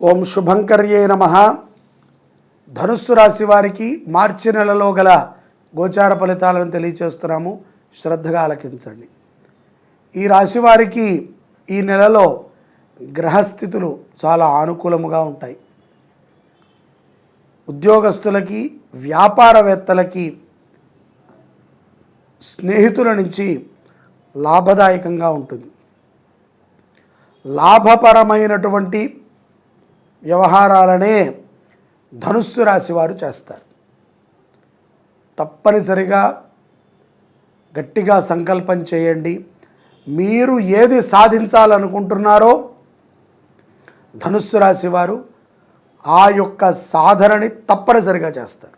ఓం శుభంకర్యే నమ. ధనుస్సు రాశి వారికి మార్చి నెలలో గల గోచార ఫలితాలను తెలియచేస్తున్నాము. శ్రద్ధగా ఆలకించండి. ఈ రాశి వారికి ఈ నెలలో గ్రహస్థితులు చాలా అనుకూలముగా ఉంటాయి. ఉద్యోగస్తులకి వ్యాపారవేత్తలకి స్నేహితుల నుంచి లాభదాయకంగా ఉంటుంది. లాభపరమైనటువంటి వ్యవహారాలనే ధనుస్సు రాశి వారు చేస్తారు. తప్పనిసరిగా గట్టిగా సంకల్పం చేయండి. మీరు ఏది సాధించాలనుకుంటున్నారో ధనుస్సు రాశి వారు ఆ యొక్క సాధనని తప్పనిసరిగా చేస్తారు.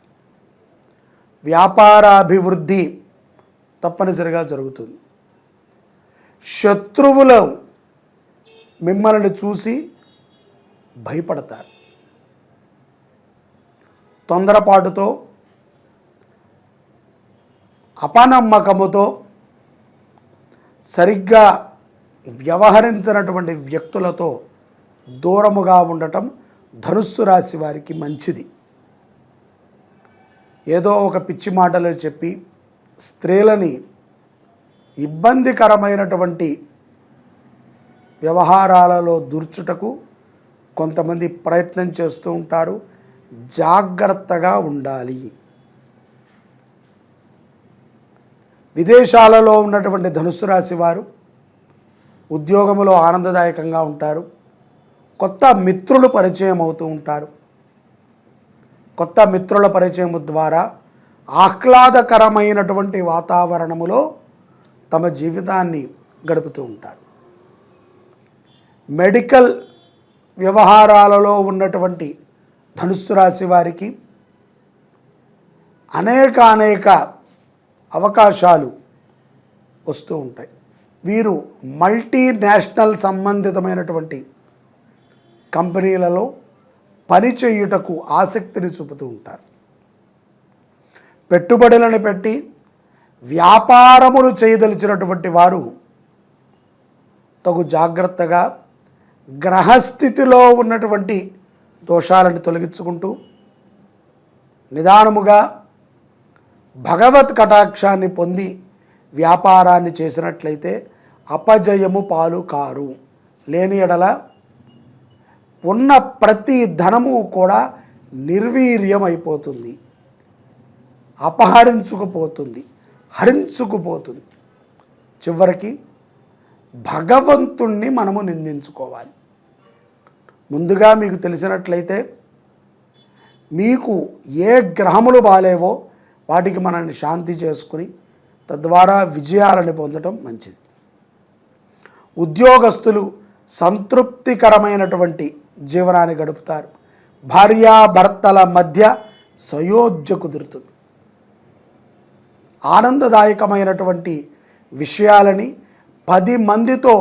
వ్యాపారాభివృద్ధి తప్పనిసరిగా జరుగుతుంది. శత్రువులు మిమ్మల్ని చూసి భయపడతారు. తొందరపాటుతో అపనమ్మకముతో సరిగ్గా వ్యవహరించినటువంటి వ్యక్తులతో దూరముగా ఉండటం ధనుస్సు రాశి వారికి మంచిది. ఏదో ఒక పిచ్చి మాటలు చెప్పి స్త్రీలని ఇబ్బందికరమైనటువంటి వ్యవహారాలలో దూర్చుటకు కొంతమంది ప్రయత్నం చేస్తూ ఉంటారు. జాగ్రత్తగా ఉండాలి. విదేశాలలో ఉన్నటువంటి ధనుసు రాశి వారు ఉద్యోగంలో ఆనందదాయకంగా ఉంటారు. కొత్త మిత్రులు పరిచయం అవుతూ ఉంటారు. కొత్త మిత్రుల పరిచయం ద్వారా ఆహ్లాదకరమైనటువంటి వాతావరణములో తమ జీవితాన్ని గడుపుతూ ఉంటారు. మెడికల్ వ్యవహారాలలో ఉన్నటువంటి ధనుస్సు రాశి వారికి అనేక అనేక అవకాశాలు వస్తూ ఉంటాయి. వీరు మల్టీనేషనల్ సంబంధితమైనటువంటి కంపెనీలలో పనిచేయుటకు ఆసక్తిని చూపుతూ ఉంటారు. పెట్టుబడులను పెట్టి వ్యాపారములు చేయదలిచినటువంటి వారు తగు జాగ్రత్తగా గ్రహస్థితిలో ఉన్నటువంటి దోషాలను తొలగించుకుంటూ నిదానముగా భగవత్ కటాక్షాన్ని పొంది వ్యాపారాన్ని చేసినట్లయితే అపజయము పాలు కారు. లేని ఎడల ఉన్న ప్రతి ధనము కూడా నిర్వీర్యం అయిపోతుంది అపహరించుకుపోతుంది. హరించుకుపోతుంది. చివరికి భగవంతుణ్ణి మనము నిందించుకోవాలి. ముందుగా మీకు తెలిసినట్లయితే మీకు ఏ గ్రహములు బాలేవో వాటికి మనల్ని శాంతి చేసుకుని తద్వారా విజయాలను పొందటం మంచిది. ఉద్యోగస్తులు సంతృప్తికరమైనటువంటి జీవనాన్ని గడుపుతారు. భార్యాభర్తల మధ్య సయోధ్య కుదురుతుంది. ఆనందదాయకమైనటువంటి విషయాలని పది మందితో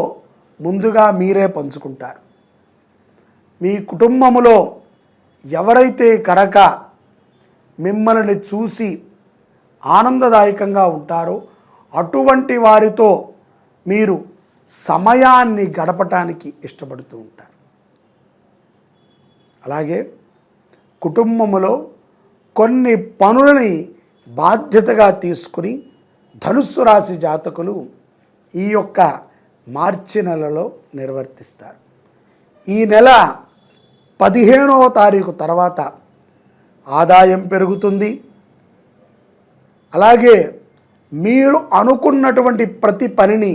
ముందుగా మీరే పంచుకుంటారు. మీ కుటుంబములో ఎవరైతే కనుక మిమ్మల్ని చూసి ఆనందదాయకంగా ఉంటారో అటువంటి వారితో మీరు సమయాన్ని గడపటానికి ఇష్టపడుతూ ఉంటారు. అలాగే కుటుంబములో కొన్ని పనులని బాధ్యతగా తీసుకుని ధనుస్సు రాశి జాతకులు ఈ యొక్క మార్చి నెలలో నిర్వర్తిస్తారు. ఈ నెల పదిహేనవ తారీఖు తర్వాత ఆదాయం పెరుగుతుంది. అలాగే మీరు అనుకున్నటువంటి ప్రతి పనిని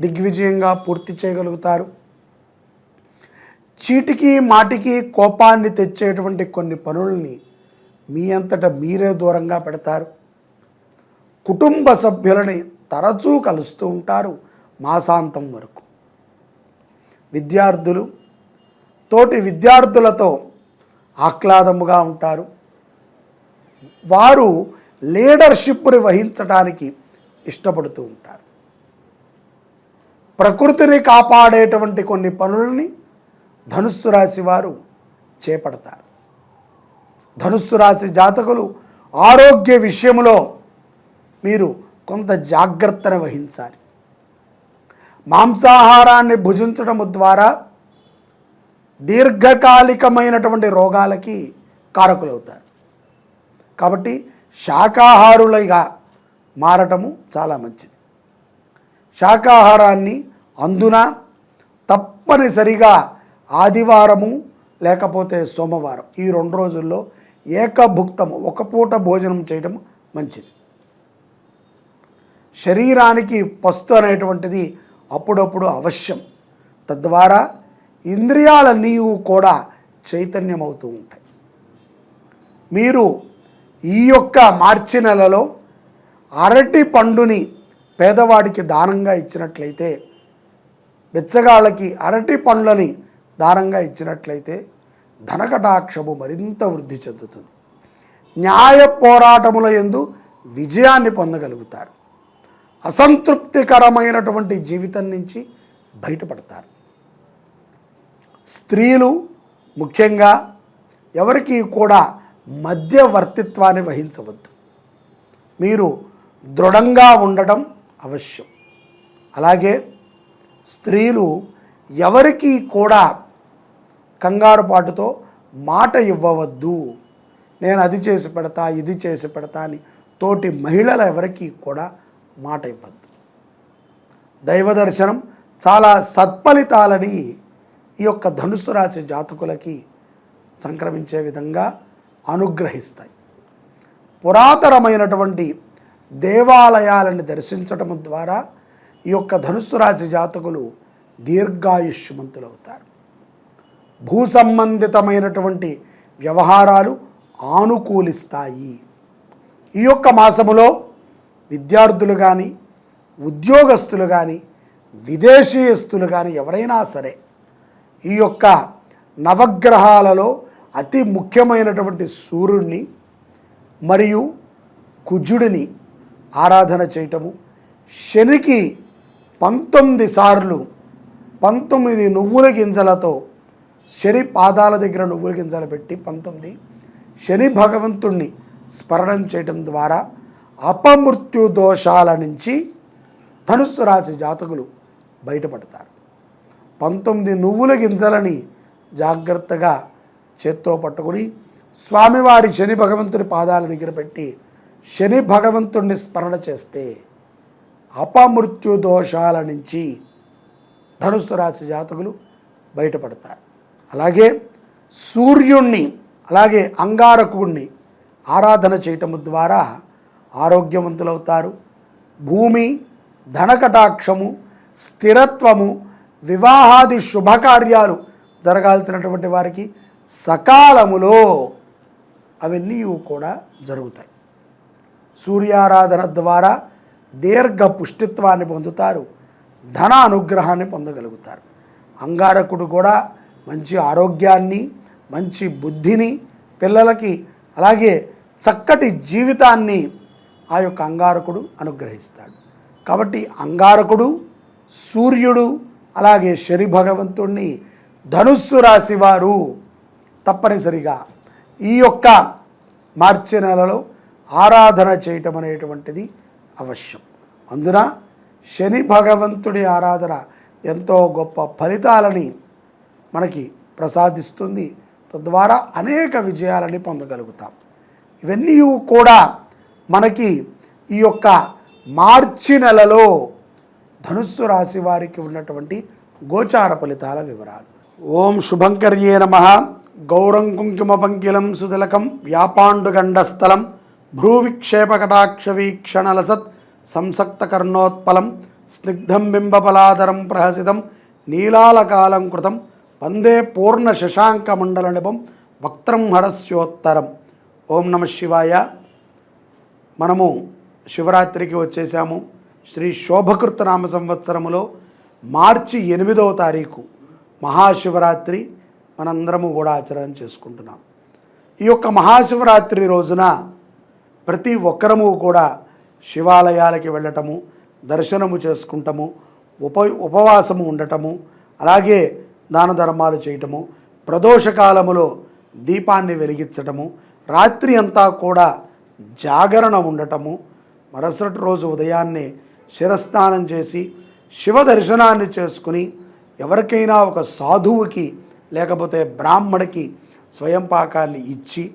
దిగ్విజయంగా పూర్తి చేయగలుగుతారు. చీటికి మాటికి కోపాన్ని తెచ్చేటువంటి కొన్ని పనుల్ని మీ అంతట మీరే దూరంగా పెడతారు. కుటుంబ సభ్యులని తరచూ కలుస్తూ ఉంటారు మాసాంతం వరకు. విద్యార్థులు తోటి విద్యార్థులతో ఆహ్లాదముగా ఉంటారు. వారు లీడర్షిప్ని వహించడానికి ఇష్టపడుతూ ఉంటారు. ప్రకృతిని కాపాడేటువంటి కొన్ని పనులని ధనుస్సు రాశి వారు చేపడతారు. ధనుస్సు రాశి జాతకులు ఆరోగ్య విషయంలో మీరు కొంత జాగ్రత్తను వహించాలి. మాంసాహారాన్ని భుజించడం ద్వారా దీర్ఘకాలికమైనటువంటి రోగాలకి కారకులవుతారు. కాబట్టి శాకాహారులుగా మారటము చాలా మంచిది. శాకాహారాన్ని అందున తప్పనిసరిగా ఆదివారము లేకపోతే సోమవారం ఈ రెండు రోజుల్లో ఏకభుక్తము ఒక పూట భోజనం చేయడం మంచిది. శరీరానికి పస్తు అనేటువంటిది అప్పుడప్పుడు అవశ్యం. తద్వారా ఇంద్రియాలన్నీ కూడా చైతన్యమవుతూ ఉంటాయి. మీరు ఈ యొక్క మార్చి నెలలో అరటి పండుని పేదవాడికి దానంగా ఇచ్చినట్లయితే బెచ్చగాళ్ళకి అరటి పండ్లని దానంగా ఇచ్చినట్లయితే ధనకటాక్షము మరింత వృద్ధి చెందుతుంది. న్యాయ పోరాటముల ఎందు విజయాన్ని పొందగలుగుతారు. అసంతృప్తికరమైనటువంటి జీవితం నుంచి బయటపడతారు. స్త్రీలు ముఖ్యంగా ఎవరికి కూడా మధ్యవర్తిత్వాన్ని వహించవద్దు. మీరు దృఢంగా ఉండటం అవశ్యం. అలాగే స్త్రీలు ఎవరికి కూడా కంగారుపాటుతో మాట ఇవ్వవద్దు. నేను అది చేసి పెడతా ఇది చేసి పెడతా అని తోటి మహిళలు ఎవరికి కూడా మాట ఇవ్వద్దు. దైవ దర్శనం చాలా సత్ఫలితాలని ఈ యొక్క ధనుసు రాశి జాతకులకి సంక్రమించే విధంగా అనుగ్రహిస్తాయి. పురాతనమైనటువంటి దేవాలయాలను దర్శించటం ద్వారా ఈ యొక్క ధనుసు రాశి జాతకులు దీర్ఘాయుష్యమంతులు అవుతారు భూ సంబంధితమైనటువంటి వ్యవహారాలు ఆనుకూలిస్తాయి. ఈ యొక్క మాసములో విద్యార్థులు కానీ ఉద్యోగస్తులు కానీ విదేశీయస్తులు కానీ ఎవరైనా సరే ఈ యొక్క నవగ్రహాలలో అతి ముఖ్యమైనటువంటి సూర్యుడిని మరియు కుజుడిని ఆరాధన చేయటము. శనికి పంతొమ్మిది సార్లు పంతొమ్మిది నువ్వుల గింజలతో శని పాదాల దగ్గర నువ్వుల గింజలు పెట్టి పంతొమ్మిది శని భగవంతుణ్ణి స్మరణం చేయటం ద్వారా అపమృత్యు దోషాల నుంచి ధనుస్సు రాశి జాతకులు బయటపడతారు. పంతొమ్మిది నువ్వుల గింజలని జాగ్రత్తగా చేత్తో పట్టుకుని స్వామివారి శని భగవంతుని పాదాల దగ్గర పెట్టి శని భగవంతుణ్ణి స్మరణ చేస్తే అపమృత్యు దోషాల నుంచి ధనుసు రాశి జాతకులు బయటపడతారు. అలాగే సూర్యుణ్ణి అలాగే అంగారకుణ్ణి ఆరాధన చేయటం ద్వారా ఆరోగ్యవంతులవుతారు. భూమి ధనకటాక్షము స్థిరత్వము వివాహాది శుభకార్యాలు జరగాల్సినటువంటి వారికి సకాలములో అవన్నీ కూడా జరుగుతాయి. సూర్యారాధన ద్వారా దీర్ఘ పుష్టిత్వాన్ని పొందుతారు ధన అనుగ్రహాన్ని పొందగలుగుతారు. అంగారకుడు కూడా మంచి ఆరోగ్యాన్ని మంచి బుద్ధిని పిల్లలకి అలాగే చక్కటి జీవితాన్ని ఆ యొక్క అంగారకుడు అనుగ్రహిస్తాడు. కాబట్టి అంగారకుడు సూర్యుడు అలాగే శని భగవంతుణ్ణి ధనుస్సు రాశి వారు తప్పనిసరిగా ఈ యొక్క మార్చి నెలలో ఆరాధన చేయటం అనేటువంటిది అవశ్యం. అందున శని భగవంతుడి ఆరాధన ఎంతో గొప్ప ఫలితాలని మనకి ప్రసాదిస్తుంది. తద్వారా అనేక విజయాలని పొందగలుగుతాం. ఇవన్నీ కూడా మనకి ఈ యొక్క మార్చి నెలలో ధనుస్సు రాశి వారికి ఉన్నటువంటి గోచార ఫలితాల వివరాలు. ఓం శుభంకర్యే నమ. గౌరం కుంకుమ పంకిలం సుదలకం వ్యాపాండుగండస్థలం భ్రూవిక్షేపకటాక్ష వీక్షణలసత్ సంసక్త కర్ణోత్పలం స్నిగ్ధం బింబపలాదరం ప్రహసితం నీలాలకాలం కృతం వందే పూర్ణ శశాంక మండల నిపం వక్త్రం హరస్యోత్తరం. ఓం నమ శివాయ. మనము శివరాత్రికి వచ్చేసాము. శ్రీ శోభకృత నామ సంవత్సరములో మార్చి ఎనిమిదవ తారీఖు మహాశివరాత్రి మనందరము కూడా ఆచరణ చేసుకుంటున్నాం. ఈ యొక్క మహాశివరాత్రి రోజున ప్రతి ఒక్కరము కూడా శివాలయాలకి వెళ్ళటము దర్శనము చేసుకుంటము ఉప ఉపవాసము ఉండటము అలాగే దాన ధర్మాలు చేయటము ప్రదోషకాలములో దీపాన్ని వెలిగించటము రాత్రి అంతా కూడా జాగరణ ఉండటము మరుసటి రోజు ఉదయాన్నే శిరస్నానం చేసి శివ దర్శనాన్ని చేసుకుని ఎవరికైనా ఒక సాధువుకి లేకపోతే బ్రాహ్మడికి స్వయం పాకాన్ని ఇచ్చి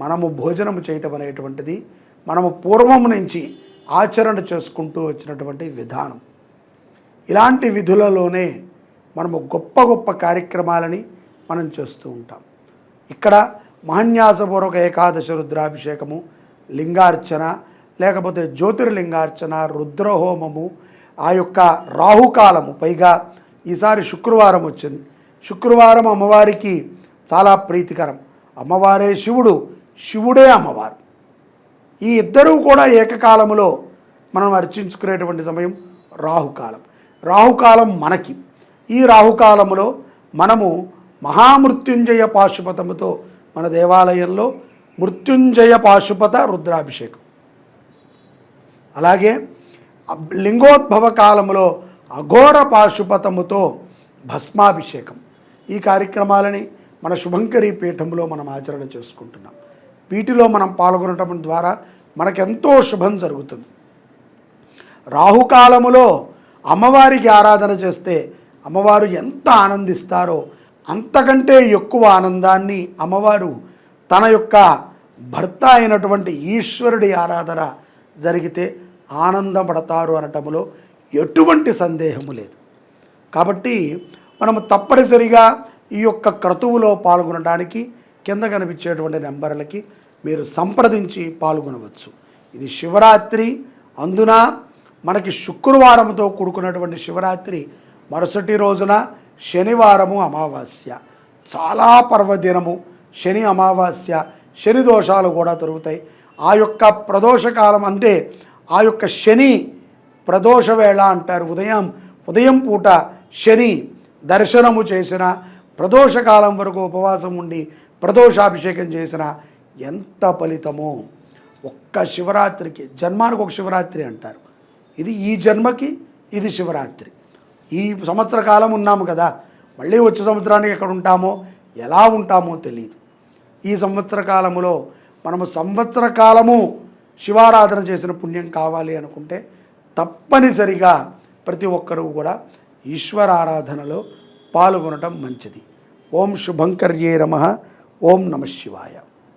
మనము భోజనం చేయటం అనేటువంటిది మనము పూర్వం నుంచి ఆచరణ చేసుకుంటూ వచ్చినటువంటి విధానం. ఇలాంటి విధులలోనే మనము గొప్ప గొప్ప కార్యక్రమాలని మనం చేస్తూ ఉంటాం. ఇక్కడ మహన్యాసపూర్వక ఏకాదశ రుద్రాభిషేకము లింగార్చన లేకపోతే జ్యోతిర్లింగార్చన రుద్రహోమము ఆ యొక్క రాహుకాలము. పైగా ఈసారి శుక్రవారం వచ్చింది. శుక్రవారం అమ్మవారికి చాలా ప్రీతికరం. అమ్మవారే శివుడు శివుడే అమ్మవారు. ఈ ఇద్దరూ కూడా ఏకకాలములో మనం అర్చించుకునేటువంటి సమయం రాహుకాలం. రాహుకాలం మనకి. ఈ రాహుకాలములో మనము మహామృత్యుంజయ పాశుపతముతో మన దేవాలయంలో మృత్యుంజయ పాశుపత రుద్రాభిషేకం. అలాగే లింగోద్భవ కాలములో అఘోర పాశుపతముతో భస్మాభిషేకం. ఈ కార్యక్రమాలని మన శుభంకరి పీఠంలో మనం ఆచరణ చేసుకుంటున్నాం. వీటిలో మనం పాల్గొనటం ద్వారా మనకెంతో శుభం జరుగుతుంది. రాహుకాలములో అమ్మవారికి ఆరాధన చేస్తే అమ్మవారు ఎంత ఆనందిస్తారో అంతకంటే ఎక్కువ ఆనందాన్ని అమ్మవారు తన యొక్క భర్త అయినటువంటి ఈశ్వరుడి ఆరాధన జరిగితే ఆనందపడతారు అనటములో ఎటువంటి సందేహము లేదు. కాబట్టి మనము తప్పనిసరిగా ఈ యొక్క క్రతువులో పాల్గొనడానికి కింద కనిపించేటువంటి నెంబర్లకి మీరు సంప్రదించి పాల్గొనవచ్చు. ఇది శివరాత్రి అందున మనకి శుక్రవారంతో కూడుకున్నటువంటి శివరాత్రి మరుసటి రోజున శనివారము అమావాస్య. చాలా పర్వదినము శని అమావాస్య శని దోషాలు కూడా దొరుకుతాయి ఆ యొక్క ప్రదోషకాలం అంటే ఆ యొక్క శని ప్రదోష వేళ అంటారు. ఉదయం ఉదయం పూట శని దర్శనము చేసిన ప్రదోషకాలం వరకు ఉపవాసం ఉండి ప్రదోషాభిషేకం చేసిన ఎంత ఫలితమో. ఒక్క శివరాత్రికి జన్మానికి ఒక శివరాత్రి అంటారు. ఇది ఈ జన్మకి ఇది శివరాత్రి. ఈ సంవత్సర కాలం ఉన్నాము కదా మళ్ళీ వచ్చే సంవత్సరానికి ఎక్కడ ఉంటామో ఎలా ఉంటామో తెలియదు ఈ సంవత్సర కాలములో మనము సంవత్సర కాలము శివారాధన చేసిన పుణ్యం కావాలి అనుకుంటే తప్పనిసరిగా ప్రతి ఒక్కరూ కూడా ఈశ్వరారాధనలో పాల్గొనటం మంచిది. ఓం శుభంకర్యే నమ. ఓం నమ శివాయ.